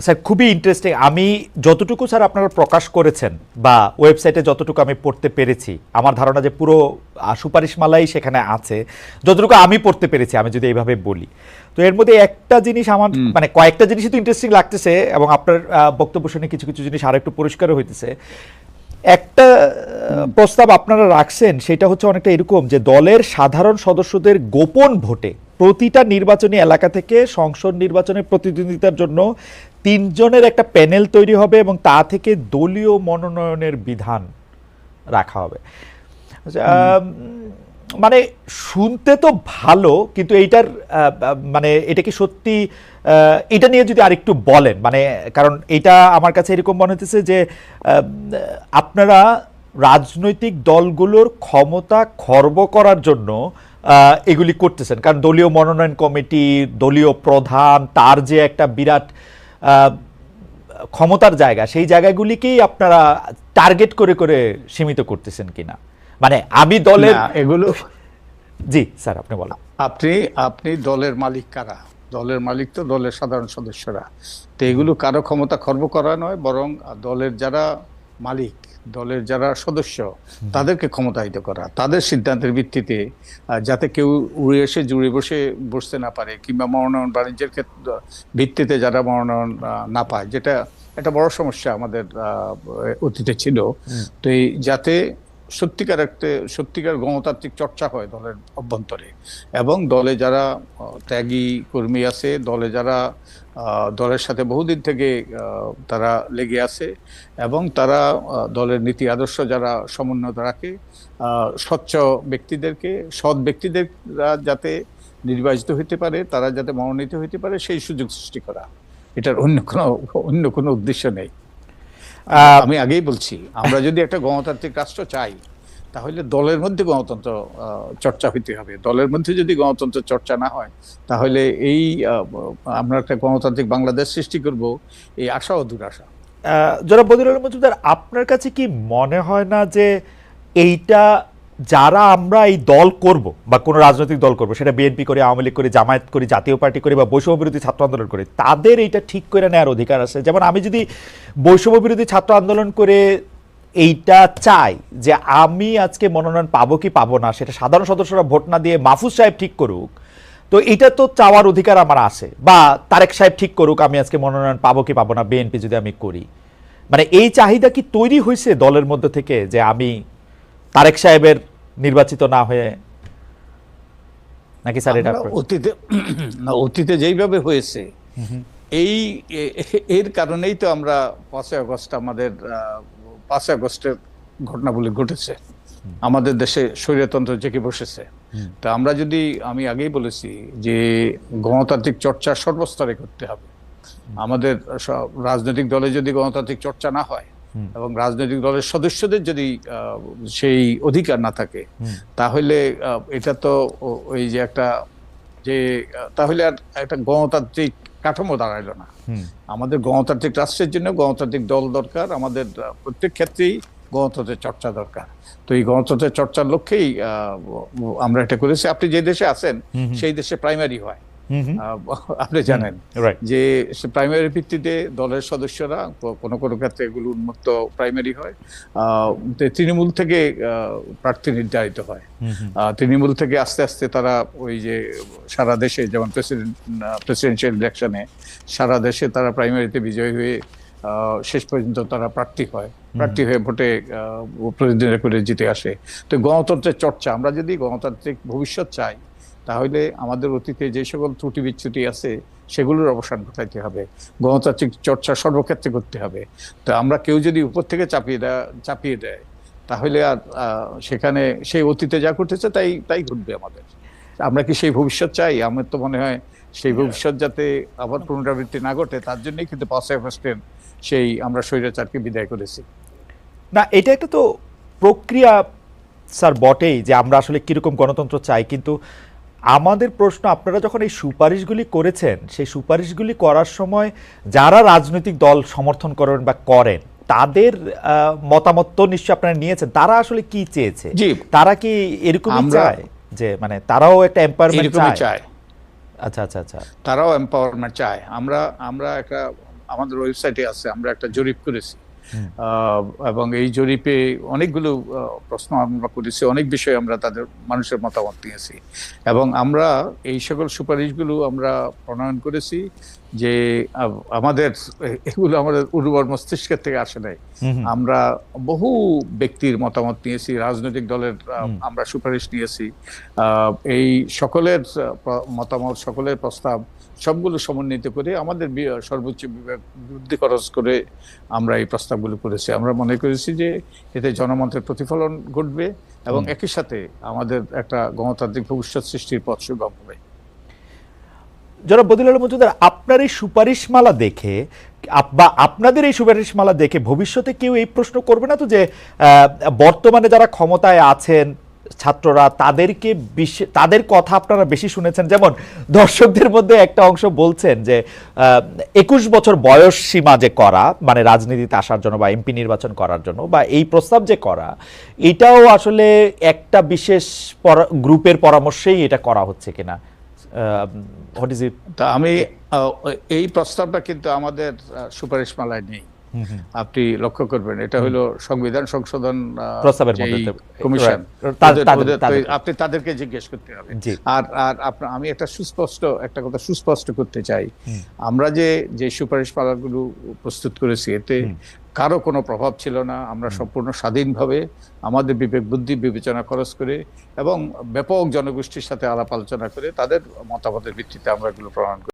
Sir খুবই interesting আমি যতটুকু স্যার আপনারা প্রকাশ করেছেন বা ওয়েবসাইটে যতটুকু আমি পড়তে পেরেছি আমার ধারণা যে পুরো সুপারিশমালাই সেখানে আছে যতটুকু আমি পড়তে পেরেছি আমি যদি এইভাবে বলি। তো এর মধ্যে একটা জিনিস আমার মানে কয়েকটা জিনিসই তো ইন্টারেস্টিং লাগতেছে এবং আপনার বক্তব্য শুনে কিছু কিছু জিনিস আর একটু পরিষ্কারও হইতেছে। একটা প্রস্তাব আপনারা রাখছেন সেটা হচ্ছে অনেকটা এরকম যে দলের সাধারণ সদস্যদের গোপন ভোটে প্রতিটা নির্বাচনী এলাকা থেকে সংসদ নির্বাচনের প্রতিদ্বন্দ্বিতার জন্য তিনজনের একটা প্যানেল তৈরি হবে এবং তা থেকে দলীয় মনোনয়নের বিধান রাখা হবে। আচ্ছা, মানে শুনতে তো ভালো কিন্তু এইটার মানে এটা কি সত্যি এটা নিয়ে যদি আরেকটু বলেন মানে কারণ এটা আমার কাছে এরকম মনে হতেছে যে আপনারা রাজনৈতিক দলগুলোর ক্ষমতা খর্ব করার জন্য এগুলি করতেছেন। কারণ দলীয় মনোনয়ন কমিটি দলীয় প্রধান তার যে একটা বিরাট ক্ষমতার জায়গা সেই জায়গাগুলিকেই আপনারা টার্গেট করে করে সীমিত করতেছেন কিনা? মানে আমি দলের এগুলো জি স্যার আপনি বলেন। আপনি আপনি দলের মালিক কারা? দলের মালিক তো দলের সাধারণ সদস্যরা। তো এগুলো কারও ক্ষমতা খর্ব করা নয় বরং দলের যারা মালিক দলের যারা সদস্য তাদেরকে ক্ষমতায়িত করা তাদের সিদ্ধান্তের ভিত্তিতে যাতে কেউ উড়ে এসে জুড়ে বসে বসতে না পারে কিংবা মনোনয়ন বাণিজ্যের ক্ষেত্রে ভিত্তিতে যারা মনোনয়ন না পায় যেটা একটা বড় সমস্যা আমাদের অতীতে ছিল। তো এই যাতে সত্যিকার একটা, সত্যিকার গণতান্ত্রিক চর্চা হয় দলের অভ্যন্তরে। এবং দলে যারা ত্যাগী কর্মী আছে, দলে যারা দলের সাথে বহুদিন থেকে তারা লেগে আছে এবং তারা দলের নীতি আদর্শ যারা সমুন্নত রাখে স্বচ্ছ ব্যক্তিদেরকে, সৎ ব্যক্তিদেররা যাতে নির্বাচিত হইতে পারে, তারা যাতে মনোনীত হইতে পারে, সেই সুযোগ সৃষ্টি করা। এটার অন্য কোনো অন্য কোনো উদ্দেশ্য নেই। আমি আগেই বলছি আমরা যদি একটা গণতান্ত্রিক রাষ্ট্র চাই তাহলে দলের মধ্যে গণতন্ত্র চর্চা হইতে হবে। দলের মধ্যে যদি গণতন্ত্র চর্চা না হয় তাহলে এই আমরা একটা গণতান্ত্রিক বাংলাদেশ সৃষ্টি করব এই আশা ও দুরাশা। জনাব বদির আলম মজুমদার আপনার কাছে কি মনে হয় না যে এইটা যারা আমরা এই দল করব বা কোনো রাজনৈতিক দল করব, সেটা বিএনপি করে, আওয়ামী লীগ করে, জামায়াত করি, জাতীয় পার্টি করে বা বৈষম্য বিরোধী ছাত্র আন্দোলন করে, তাদের এইটা ঠিক করে নেওয়ার অধিকার আছে। যেমন আমি যদি বৈষম্য বিরোধী ছাত্র আন্দোলন করে এইটা চাই যে আমি আজকে মনোনয়ন পাবো কি পাবো না, সেটা সাধারণ সদস্যরা ভোট না দিয়ে মাহফুজ সাহেব ঠিক করুক, তো এটা তো চাওয়ার অধিকার আমার আছে। বা তারেক সাহেব ঠিক করুক, আমি আজকে মনোনয়ন পাবো কি পাবো না বিএনপি যদি আমি করি। মানে এই চাহিদা কি তৈরি হয়েছে দলের মধ্যে থেকে যে আমি তারেক সাহেবের নির্বাচিত না হয়ে নাকি স্যার এটা অতীতে না অতীতে যেইভাবে হয়েছে এই এর কারণেই তো আমরা পাঁচই আগস্ট আমাদের পাঁচই আগস্টের ঘটনাগুলি ঘটেছে। আমাদের দেশে স্বৈরতন্ত্র জেগে বসেছে। তা আমরা যদি আমি আগেই বলেছি যে গণতান্ত্রিক চর্চা সর্বস্তরে করতে হবে। আমাদের সব রাজনৈতিক দলে যদি গণতান্ত্রিক চর্চা না হয় এবং রাজনৈতিক দলের সদস্যদের যদি সেই অধিকার না থাকে তাহলে এটা তো ওই যে একটা যে তাহলে আর একটা গণতান্ত্রিক কাঠামো দাঁড়াইলো না। আমাদের গণতান্ত্রিক রাষ্ট্রের জন্য গণতান্ত্রিক দল দরকার আমাদের প্রত্যেক ক্ষেত্রেই গণতন্ত্রের চর্চা দরকার। তো এই গণতন্ত্রের চর্চার লক্ষ্যেই আহ, আমরা এটা করেছি। আপনি যে দেশে আছেন সেই দেশে প্রাইমারি হয়। আপনি জানেন right. যে প্রাইমারি ভিত্তিতে দলের সদস্যরা কোনো কোনো ক্ষেত্রে এগুলো উন্মুক্ত প্রাইমারি হয়। আহ, তৃণমূল থেকে প্রার্থী নির্ধারিত হয়। আহ, তৃণমূল থেকে আস্তে আস্তে তারা ওই যে সারা দেশে যেমন প্রেসিডেন্ট প্রেসিডেন্সিয়াল ইলেকশনে সারা দেশে তারা প্রাইমারিতে বিজয়ী হয়ে শেষ পর্যন্ত তারা প্রার্থী হয়। প্রার্থী হয়ে ভোটে প্রতিদ্বন্দ্বিতা করে জিতে আসে। তো গণতন্ত্রের চর্চা আমরা যদি গণতান্ত্রিক ভবিষ্যৎ চাই তাহলে আমাদের অতীতে যে সকল ত্রুটি বিচ্যুতি আছে সেগুলোর অবসান ঘটাইতে হবে। গণতান্ত্রিক চর্চা সর্বক্ষেত্রে করতে হবে। তো আমরা কেউ যদি উপর থেকে চাপিয়ে দেয় চাপিয়ে দেয় তাহলে আর সেখানে সেই অতীতে যা ঘটেছে তাই তাই ঘটবে আমাদের। আমরা কি সেই ভবিষ্যৎ চাই? আমার তো মনে হয় সেই ভবিষ্যৎ যাতে আবার পুনরাবৃত্তি না ঘটে তার জন্যই কিন্তু পাঁচই আগস্টের সেই আমরা স্বৈরাচারকে বিদায় করেছি। না এটা একটা তো প্রক্রিয়া স্যার বটেই যে আমরা আসলে কীরকম গণতন্ত্র চাই। কিন্তু আমাদের প্রশ্ন আপনারা যখন এই সুপারিশগুলি করেছেন সেই সুপারিশগুলি করার সময় যারা রাজনৈতিক দল সমর্থন করেন বা করেন তাদের মতামত তো নিশ্চয়ই আপনারা নিয়েছেন। তারা আসলে কি চেয়েছে? তারা কি এরকমই আমরা- চায় যে মানে তারাও একটা এম্পায়ারমেন্ট এরকমই চায়? আচ্ছা আচ্ছা আচ্ছা। তারাও এম্পাওয়ারমেন্ট চায়। আমরা আমরা একটা আমাদের ওয়েবসাইটে আছে আমরা একটা জরিপ করেছি। এবং এই জরিপে অনেকগুলো প্রশ্ন আমরা করেছি, অনেক বিষয়ে আমরা তাদের মানুষের মতামত নিয়েছি। এবং আমরা এই সকল সুপারিশগুলো আমরা প্রণয়ন করেছি। যে আমাদের এগুলো আমাদের উর্বর মস্তিষ্কের থেকে আসে নাই। আমরা বহু ব্যক্তির মতামত নিয়েছি রাজনৈতিক দলের আমরা সুপারিশ নিয়েছি। এই সকলের মতামত সকলের প্রস্তাব সবগুলো সমন্বিত করে আমাদের সর্বোচ্চ বিবেক বুদ্ধি খরচ করে আমরা এই প্রস্তাবগুলো করেছি। আমরা মনে করেছি যে এতে জনমতের প্রতিফলন ঘটবে এবং একই সাথে আমাদের একটা গণতান্ত্রিক ভবিষ্যৎ সৃষ্টির পথ সুগম হবে যারা বদিল আলম মজুমদার, আপনার এই সুপারিশমালা দেখে বা আপনাদের এই সুপারিশমালা দেখে ভবিষ্যতে কেউ এই প্রশ্ন করবে না তো যে বর্তমানে যারা ক্ষমতায় আছেন ছাত্ররা, তাদেরকে তাদের কথা আপনারা বেশি শুনেছেন। যেমন দর্শকদের মধ্যে একটা অংশ বলছেন যে একুশ বছর বয়স সীমা যে করা মানে রাজনীতিতে আসার জন্য বা এমপি নির্বাচন করার জন্য বা এই প্রস্তাব যে করা, এটাও আসলে একটা বিশেষ পরা- গ্রুপের পরামর্শেই এটা করা হচ্ছে কিনা। হোয়াট ইজ ইট তা আমি এই প্রস্তাবটা কিন্তু আমাদের সুপারিশমালায় নেই। আপনি লক্ষ্য করবেন এটা হলো সংবিধান সংশোধন প্রস্তাবের মধ্যে কমিশন। আপনি তাদেরকে জিজ্ঞেস করতে হবে। আর আর আমি একটা সুস্পষ্ট একটা কথা সুস্পষ্ট করতে চাই। আমরা যে যে সুপারিশমালাগুলো প্রস্তুত করেছি এতে। কারও কোনো প্রভাব ছিল না আমরা সম্পূর্ণ স্বাধীনভাবে আমাদের বিবেক বুদ্ধি বিবেচনা খরচ করে এবং ব্যাপক জনগোষ্ঠীর সাথে আলাপ আলোচনা করে তাদের মতামতের ভিত্তিতে আমরা এগুলো প্রমাণ করি।